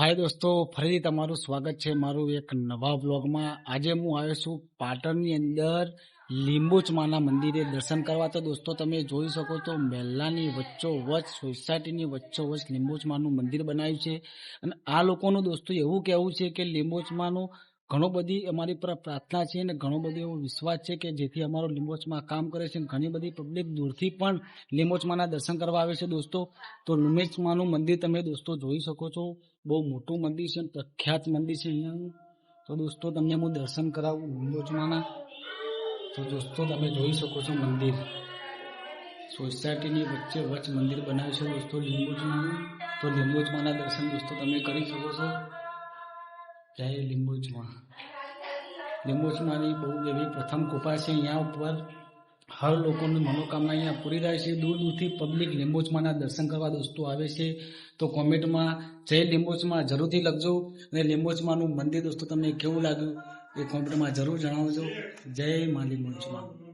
હાય દોસ્તો, ફરીથી તમારું સ્વાગત છે મારું એક નવા બ્લોગમાં આજે હું આવ્યો છું પાટણની અંદર લીંબુચમાના મંદિરે દર્શન કરવા. તો દોસ્તો, તમે જોઈ શકો તો મહેલાની વચ્ચોવચ સોસાયટીની વચ્ચો વચ્ચ લીંબુચમાનું મંદિર બનાવ્યું છે. અને આ લોકોનું દોસ્તો એવું કહેવું છે કે લીંબુચમાનું ઘણો બધી અમારી પર પ્રાર્થના છે અને ઘણો બધો એવો વિશ્વાસ છે કે જેથી અમારો લીંબોચમાં કામ કરે છે ઘણી બધી પબ્લિક દૂરથી પણ લીંબોચમાના દર્શન કરવા આવે છે દોસ્તો. તો લીંબોચમાનું મંદિર તમે દોસ્તો જોઈ શકો છો. બહુ મોટું મંદિર છે પ્રખ્યાત મંદિર છે અહીંયાનું તો દોસ્તો તમને હું દર્શન કરાવું લીંબોચમાના. તો દોસ્તો તમે જોઈ શકો છો મંદિર. સોસાયટીની વચ્ચે વચ્ચ મંદિર બનાવ્યું છે દોસ્તો લીંબોચમાનું. તો લીંબોચમાના દર્શન દોસ્તો તમે કરી શકો છો. જય લીંબુજમાં લીંબુજમાંની બહુ એવી પ્રથમ કૃપા છે અહીંયા ઉપર. હર લોકોની મનોકામના અહીંયા પૂરી થાય છે. દૂર દૂરથી પબ્લિક લીંબોચમાના દર્શન કરવા દોસ્તો આવે છે. તો કોમેન્ટમાં જય લીંબુજમાં જરૂરથી લખજો. અને લીંબોચમાનું મંદિર દોસ્તો તમને કેવું લાગ્યું એ કોમેન્ટમાં જરૂર જણાવજો. જય મા લીંબોચમાં.